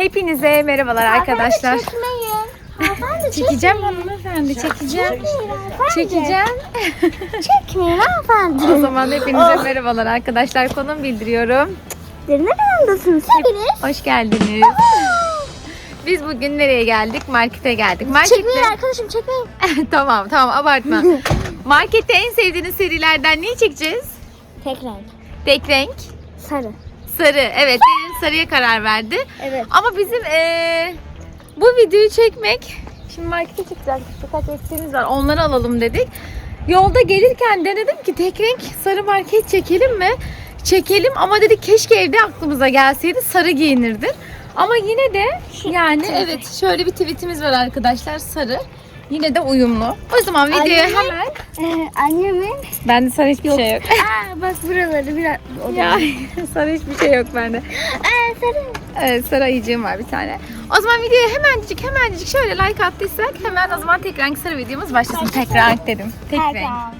Hepinize merhabalar arkadaşlar. Çekmeyin. Çekeceğim hanımefendi, çekeceğim. Çekeceğim. Çekmeyin hanımefendi. O zaman hepinize merhabalar arkadaşlar. Konum bildiriyorum. Siz ne kanalındasınız hepiniz? Hoş geldiniz. Biz bugün nereye geldik? Markete geldik. Markette... Çekmeyin arkadaşım çekmeyin. tamam tamam abartma. Markette en sevdiğiniz serilerden neyi çekeceğiz? Tek renk. Tek renk. Sarı. Sarı. Evet sarıya karar verdi. Evet. Ama bizim eee, bu videoyu çekmek şimdi markete çıkacak birkaç eksiğimiz var onları alalım dedik. Yolda gelirken denedim ki tek renk sarı market çekelim mi? Çekelim ama dedik keşke evde aklımıza gelseydi sarı giyinirdim. Ama yine de yani evet şöyle bir tweetimiz var arkadaşlar sarı. Yine de uyumlu. O zaman videoya Annemin- hemen Ee, annemin. bende sarı hiçbir şey yok. Aa bak buraları biraz. O ya sarı hiçbir şey yok bende. Aa sarı. Evet sarı ayıcığım var bir tane. O zaman videoya hemencik hemencik şöyle like attıysak hemen o zaman tek renk sarı videomuz başlasın. Tek renk dedim. Tek renk. Pardon.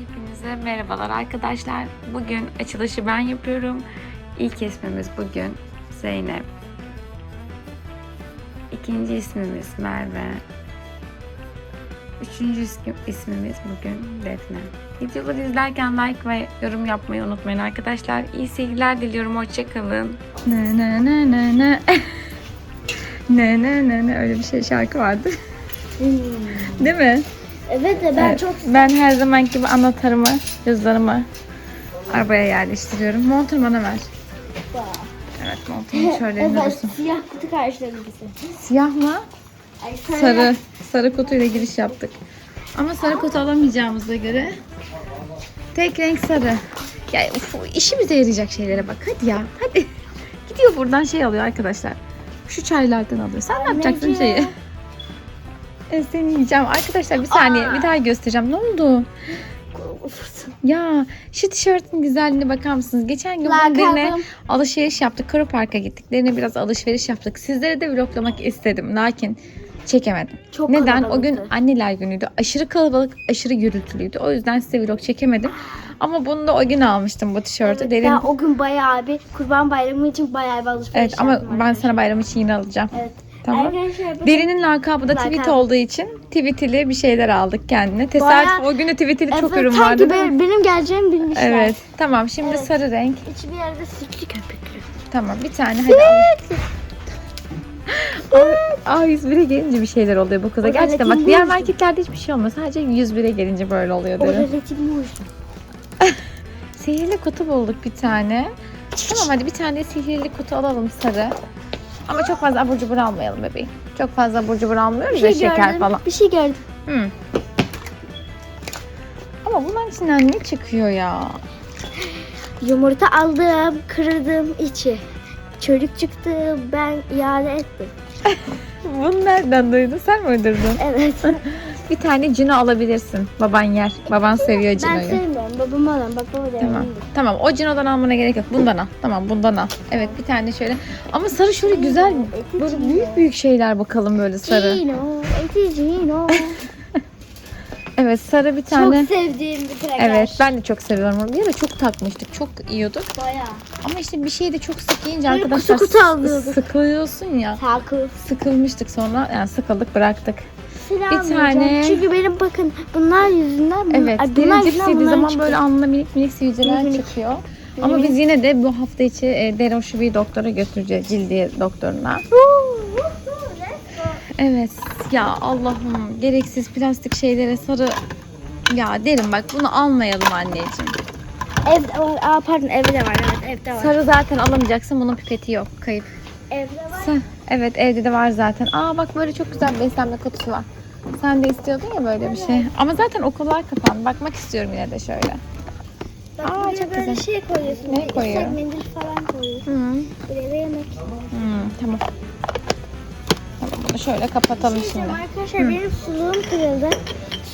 Hepinize merhabalar arkadaşlar. Bugün açılışı ben yapıyorum. İlk ismimiz bugün Zeynep. İkinci ismimiz Merve. Üçüncü ismi- ismimiz bugün Defne. Videoları izlerken like ve yorum yapmayı unutmayın arkadaşlar. İyi seyirler diliyorum. Hoşçakalın. Ne ne ne ne ne. ne ne ne ne öyle bir şey şarkı vardı. Hmm. Değil mi? Evet de ben Evet, çok Ben her zaman gibi anahtarımı, cüzdanımı arabaya yerleştiriyorum. Montumu bana ver. Evet montumu şöyle evet, dursun. siyah kutu karşılarındası. Siyah mı? Sarı. Sarı kutuyla giriş yaptık. Ama sarı kutu alamayacağımıza göre tek renk sarı. Ya uf, işimize yarayacak şeylere bak. Hadi ya. Hadi. Gidiyor buradan şey alıyor arkadaşlar. Şu çaylardan alıyor. Sen ne yapacaksın şeyi? E, seni yiyeceğim. Arkadaşlar bir saniye Aa. bir daha göstereceğim. Ne oldu? Ya şu tişörtün güzelliğine bakar mısınız? Geçen gün bunun Lakabım. alışveriş yaptık. Karo Park'a gittik. Derine biraz alışveriş yaptık. Sizlere de vloglamak istedim. Lakin çekemedim. Çok Neden? O gün anneler günüydü. Aşırı kalabalık, aşırı gürültülüydü. O yüzden size vlog çekemedim. Ama bunu da o gün almıştım bu tişörtü. Evet, Derin. Ben o gün bayağı bir kurban bayramı için bayağı bir alışveriş Evet ama yaptım ben arkadaşlar. sana bayram için yine alacağım. Evet. Tamam. Arkadaşlar Derinin lakabı da Lakabı. tweet olduğu için tweetili bir şeyler aldık kendine. Tesadüf Bayağı- o gün de tweetili çok Evet, ürün sanki vardı. be- benim geleceğimi bilmişler. Evet. Tamam şimdi Evet. sarı renk. Hiçbir yerde sütlü köpüklü. Tamam bir tane hadi al. Aa 101'e gelince bir şeyler oluyor bu kıza. O Gerçekten bak diğer marketlerde hiçbir şey olmuyor. Sadece 101'e gelince böyle oluyor muydu? Sihirli kutu bulduk bir tane. Tamam hadi bir tane sihirli kutu alalım sarı. Ama çok fazla abur cubur almayalım bebeğim. Çok fazla abur cubur almıyoruz Bir ya şey şeker gördüm. falan. Bir şey gördüm. Hı. Ama bunların içinden ne çıkıyor ya? Yumurta aldım, kırdım içi. Çocuk çıktı, ben iade ettim. Bunu nereden duydun? Sen mi uydurdun? Evet. Bir tane cino alabilirsin. Baban yer. Baban seviyor ben cinoyu. sevmiyorum. Babam alan. Bak baba da Tamam. yanımda. Tamam. O cinodan almana gerek yok. Bundan al. Tamam bundan al. Evet bir tane şöyle. Ama sarı şöyle güzel. Böyle büyük büyük şeyler bakalım böyle sarı. Cino, eti Cino. Evet sarı bir Çok tane. sevdiğim bir kraker. Evet ben de çok seviyorum onu. Bir ara çok takmıştık. Çok yiyorduk. Bayağı. Ama işte bir şeyi de çok sık yiyince Böyle arkadaşlar kutu kutu alıyorduk. sıkılıyorsun ya. Takip. Sıkılmıştık sonra yani sıkıldık bıraktık. Bir tane- Çünkü benim bakın bunlar yüzünden. Evet ay, bunlar cips yediği zaman çıkıyor. böyle alnına minik minik sivilceler Minik. çıkıyor. Ama Minik. biz yine de bu hafta içi e, Derin Şubi'yi doktora götüreceğiz. Cildiye doktoruna. Evet ya Allah'ım gereksiz plastik şeylere sarı ya derim bak bunu almayalım anneciğim. Evde var. Aa pardon evde var. Evet evde var. Sarı zaten alamayacaksın bunun pipeti yok kayıp. Evde var. Sen, evet evde de var zaten. Aa bak böyle çok güzel beslenme kutusu var. Sen de istiyordun ya böyle bir şey. Ama zaten okullar kapandı. Bakmak istiyorum yine de şöyle. Bak Aa, çok böyle güzel. şey koyuyorsun. Ne bir koyuyor? ıslak mendil falan koyuyorsun. Hı. Buraya yemek. Hmm, tamam. Şöyle kapatalım şimdi. Arkadaşlar benim suluğum kırıldı.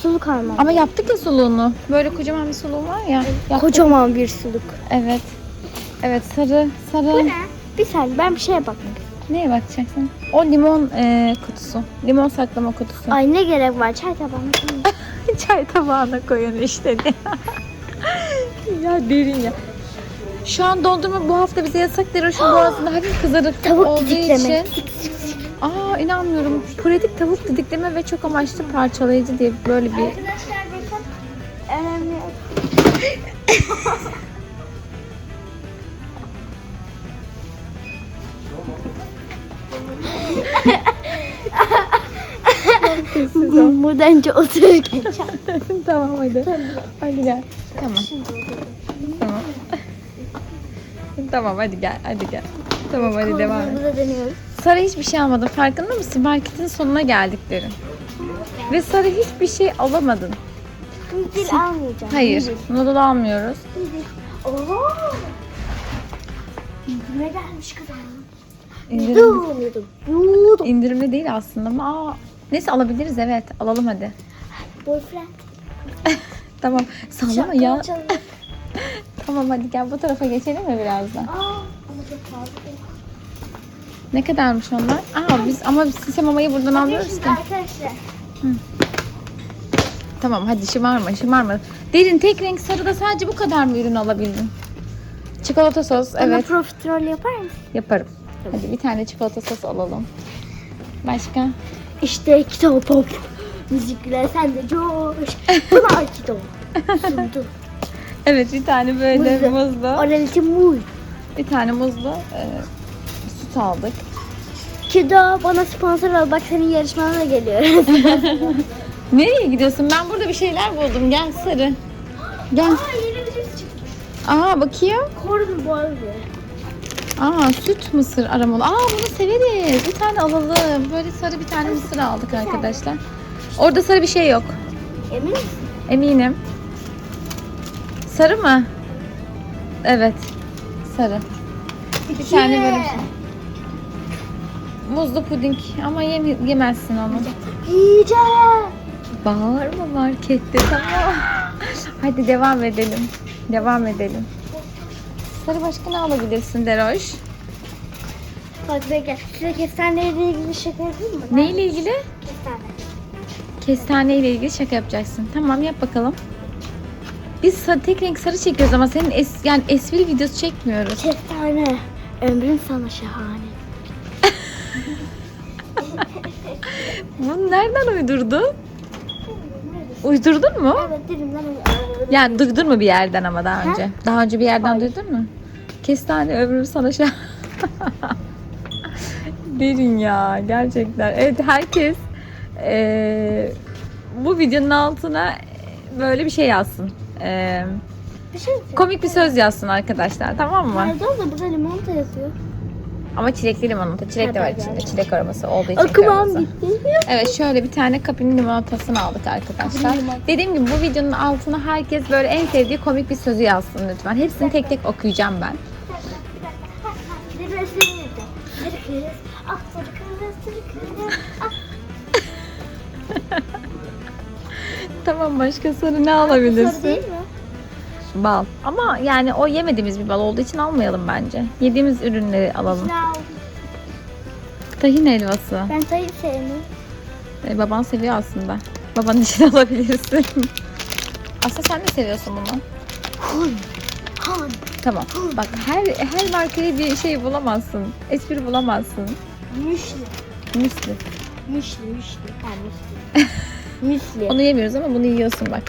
Suluk almam. Ama yaptık ya suluğunu. Böyle kocaman bir suluğum var ya. Yaptık. Kocaman bir suluk. Evet. Evet sarı sarı. Bu ne? Bir saniye ben bir şeye bakmak. Neye bakacaksın? O limon e, kutusu. Limon saklama kutusu. Ay ne gerek var çay tabağına koyayım. Çay tabağına koyun işte. ya derin ya. Şu an dondurma bu hafta bize yasak Deroş'un boğazında hafif kızarık Tavuk olduğu için. Aa inanmıyorum. Pratik tavuk didikleme ve çok amaçlı parçalayıcı diye böyle bir Arkadaşlar bakın. Önemli. Buradan önce otururken tamam hadi. Hadi gel. Tamam. Tamam. tamam hadi gel. Hadi gel. Tamam hadi devam et. Burada deniyoruz. Sara hiçbir şey almadı. Farkında mısın? Marketin sonuna geldik derin. Ve Sara hiçbir şey alamadın. Dil almayacağım. Hayır. Noodle almıyoruz. Oo. Ne gelmiş kızım? İndirim, Yudum yudum. Yudum. indirimli değil aslında ama aa, neyse alabiliriz evet. Alalım hadi. Boyfriend. Tamam. Sallama ya. Çalıyor. Tamam hadi gel bu tarafa geçelim mi birazdan? Aa, ama çok fazla. Ne kadarmış onlar? Aa biz ama biz sise mamayı buradan almıyoruz Şimdi ki. arkadaşlar. Tamam hadi şımarma şımarma. Derin tek renk sarıda sadece bu kadar mı ürün alabildin? Çikolata sos evet profiterol yapar mısın? yaparım. Hadi bir tane çikolata sos alalım. Başka? İşte kitap pop. Müzikler sen de coş. Bunlar kitap. Sundu. Evet bir tane böyle Muzlu. muzlu. Oralite muy. Bir tane muzlu e, süt aldık. Kido bana sponsor ol. Bak senin yarışmana da geliyor. Nereye gidiyorsun? Ben burada bir şeyler buldum. Gel sarı. Gel. Aa yeni bir cips çıktı. Aa bakayım. Korn boy. Aa süt mısır aromalı. Aa bunu severiz. Bir tane alalım. Böyle sarı bir tane mısır aldık arkadaşlar. Orada sarı bir şey yok. Emin misin? Eminim. Sarı mı? Evet. Sarı. Bir tane böyle bir şey. Muzlu puding ama yem yemezsin onu. Yiyeceğim. Bağırma markette tamam. Hadi devam edelim. Devam edelim. Sarı başka ne alabilirsin Deroş? Bak bekle. Size kestaneyle ilgili şaka yapayım mı? Neyle ilgili? Kestane. Kestane ile ilgili şaka yapacaksın. Tamam yap bakalım. Biz tek renk sarı çekiyoruz ama senin es, yani espri videosu çekmiyoruz. Kestane. Ömrün sana şahane. Bunu nereden uydurdun? Uydurdun mu? Evet dilimden Yani duydun mu bir yerden ama daha önce? Daha önce bir yerden duydun mu? Kestane ömrüm sana şey. Derin ya gerçekten. Evet herkes eee, bu videonun altına böyle bir şey yazsın. Eee, Bir şey komik bir söz yazsın arkadaşlar tamam mı? Nerede o da burada limonata yazıyor. Ama çilekli limonata. Çilek de var içinde. Çilek aroması olduğu için. Akımam kırmızı. gitti. Evet şöyle bir tane kapinin limonatasını aldık arkadaşlar. Dediğim gibi bu videonun altına herkes böyle en sevdiği komik bir sözü yazsın lütfen. Hepsini tek tek okuyacağım ben. Tamam başka soru ne alabilirsin? değil mi? Bal. Ama yani o yemediğimiz bir bal olduğu için almayalım bence. Yediğimiz ürünleri alalım. Ne aldım? Tahin helvası. Ben sayı sevmiyorum. Ee, baban seviyor aslında. Babanın için alabilirsin. Aslında sen de seviyorsun bunu. Hun. Tamam. Bak her her markaya bir şey bulamazsın. Espri bulamazsın. Müşli. Müsli. Müşli, müşli. Ha müşli. Müsli. Onu yemiyoruz ama bunu yiyorsun bak.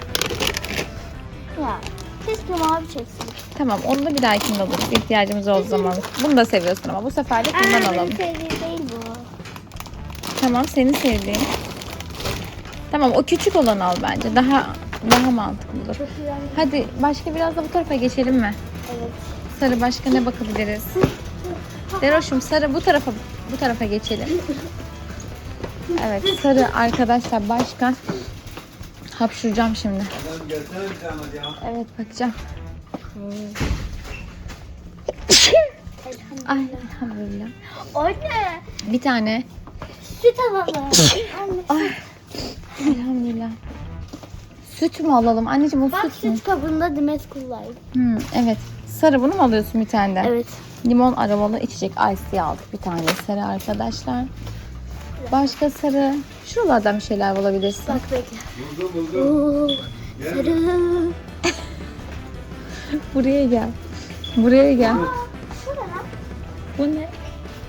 Keşke mavi çeksin. Tamam onu da bir dahakinde alırız. İhtiyacımız olduğu zaman. Bunu da seviyorsun ama bu sefer de bundan Aa, alalım. benim sevdiğim değil bu. Tamam senin sevdiğin. Tamam o küçük olanı al bence. Daha daha mantıklıdır. Çok. Hadi başka biraz da bu tarafa geçelim mi? Evet. Sarı başka ne bakabiliriz? Deroş'um sarı bu tarafa bu tarafa geçelim. Evet sarı arkadaşlar başka. Hapşuracağım şimdi. Evet bakacağım. Ay elhamdülillah. Anne. Bir tane. Süt alalım. Ay elhamdülillah. Süt mü alalım? Anneciğim o Bak süt mü? süt kabında Dimes kullayım. Hmm, evet. Sarı bunu mu alıyorsun bir tane de? Evet. Limon aromalı içecek ice aldık bir tane sarı arkadaşlar. Başka sarı. Şuralardan bir şeyler bulabilirsin. Bak bekle. Oo, sarı. Buraya gel. Buraya gel. Lan? Bu ne?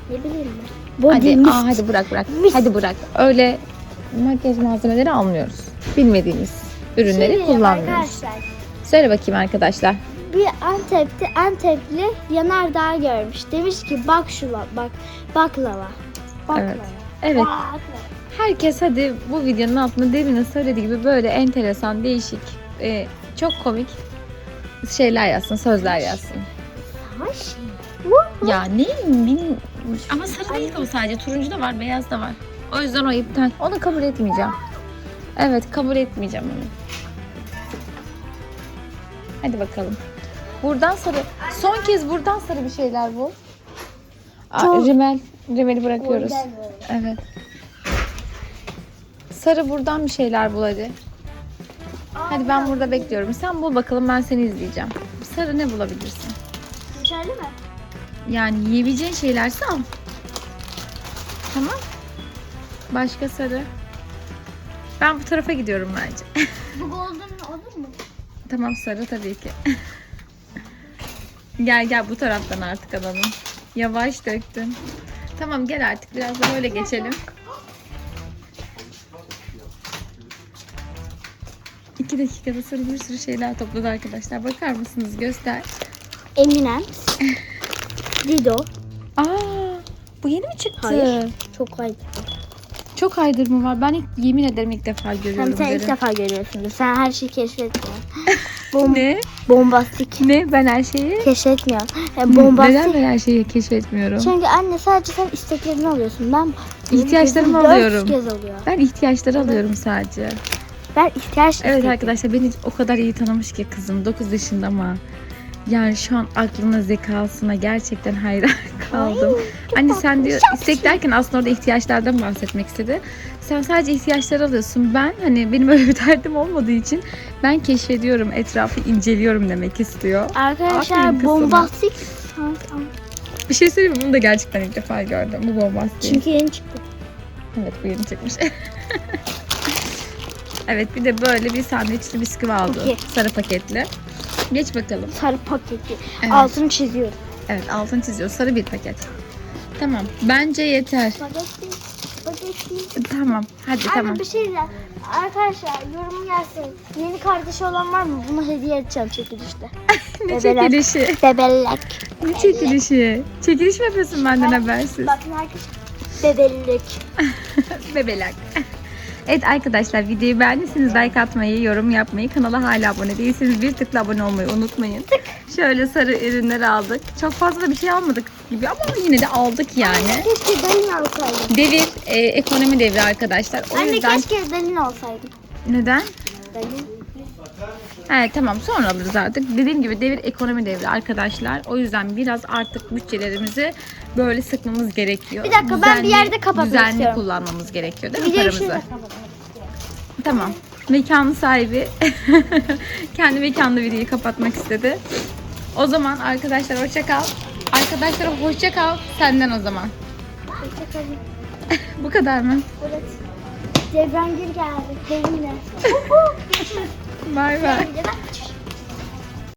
Ne bileyim ben. Body Hadi, mist. aa, hadi bırak bırak. Mist. Hadi bırak. Öyle makyaj malzemeleri almıyoruz. Bilmediğimiz ürünleri Şimdi kullanmıyoruz. Arkadaşlar Söyle bakayım arkadaşlar. bir Antep'te Antepli yanardağ görmüş. Demiş ki bak şuna bak baklava. Baklava. Evet. Evet. Herkes hadi bu videonun altında Devin'in söylediği gibi böyle enteresan, değişik, e, çok komik şeyler yazsın, sözler yazsın. Savaş. Ya ne bilmiyorum. Ama sarı değil o sadece. Turuncu da var, beyaz da var. O yüzden o iptal. Onu kabul etmeyeceğim. Evet kabul etmeyeceğim onu. Hadi bakalım. Buradan sarı. Son kez buradan sarı bir şeyler bul. Aa, Çok- rimel. Rimeli bırakıyoruz. Evet. Sarı buradan bir şeyler bul hadi. Hadi ben burada bekliyorum. Sen bul bakalım ben seni izleyeceğim. Sarı ne bulabilirsin? Geçerli mi? Yani yiyebileceğin şeylerse al. Tamam. Başka sarı. Ben bu tarafa gidiyorum bence. Bu golden olur mu? tamam sarı tabii ki. gel gel bu taraftan artık alalım. Yavaş döktün. Tamam gel artık biraz da böyle geçelim. İki dakikada sarı bir sürü şeyler topladı arkadaşlar. Bakar mısınız? Göster. Eminem. Dido. Aa, bu yeni mi çıktı? Hayır. Çok ayıp. Çok aydır mı var? Ben ilk, yemin ederim ilk defa görüyorum. Sen, sen ilk defa görüyorsundur. Sen her şeyi keşfetmiyorsun. Bom Ne? bombastik. Ne? Ben her şeyi... Keşfetmiyorsun. Yani Neden bombastik. ben her şeyi keşfetmiyorum? Çünkü anne sadece sen isteklerini alıyorsun. Ben İhtiyaçlarımı alıyorum. Ben ihtiyaçları alıyorum sadece. Ben ihtiyaç Evet istedim. arkadaşlar beni o kadar iyi tanımış ki kızım 9 yaşında ama yani şu an aklına zekasına gerçekten hayran kaldım. Anne sen diyor istek derken aslında orada ihtiyaçlardan bahsetmek istedi. Sen sadece ihtiyaçları alıyorsun. Ben hani benim öyle bir derdim olmadığı için ben keşfediyorum, etrafı inceliyorum demek istiyor. Arkadaşlar bombastik. Bir şey söyleyeyim mi? Bunu da gerçekten ilk defa gördüm. Bu bombastik. Çünkü yeni çıktı. Evet bu yeni çıkmış. evet bir de böyle bir sandviçli bisküvi aldı. Sarı paketli. Geç bakalım. Sarı paketi. Evet. Altını çiziyorum. Evet altın çiziyor. Sarı bir paket. Tamam. Bence yeter. Spagetti. Spagetti. Tamam. Hadi Anne tamam. bir şey. Arkadaşlar yorum gelsin. Yeni kardeşi olan var mı? Buna hediye edeceğim çekilişte. ne bebeler. çekilişi? Bebellek. Ne çekilişi? Çekiliş mi yapıyorsun benden habersiz? Bakın arkadaşlar. Bebellik. Bebelak. Evet arkadaşlar videoyu beğendiyseniz like atmayı, yorum yapmayı, kanala hala abone değilseniz bir tıkla abone olmayı unutmayın. Şöyle sarı ürünler aldık. Çok fazla da bir şey almadık gibi ama yine de aldık yani. Keşke dalin alsaydım. Devir e, ekonomi devri arkadaşlar. O Anne yüzden keşke dalin alsaydım. neden? Dalin. Evet tamam sonra alırız artık. Dediğim gibi devir ekonomi devri arkadaşlar. O yüzden biraz artık bütçelerimizi böyle sıkmamız gerekiyor. Bir dakika, ben bir yerde kapatmak Düzenli istiyorum. kullanmamız gerekiyor değil mi Videoyu paramızı? şurada. Tamam. Mekanın sahibi kendi mekanlı videoyu kapatmak istedi. O zaman arkadaşlar hoşça kal. Arkadaşlar hoşça kal. Senden o zaman. Hoşçakalın. Bu kadar mı? Evet. Cevrangir geldi. Benimle. Bay bay.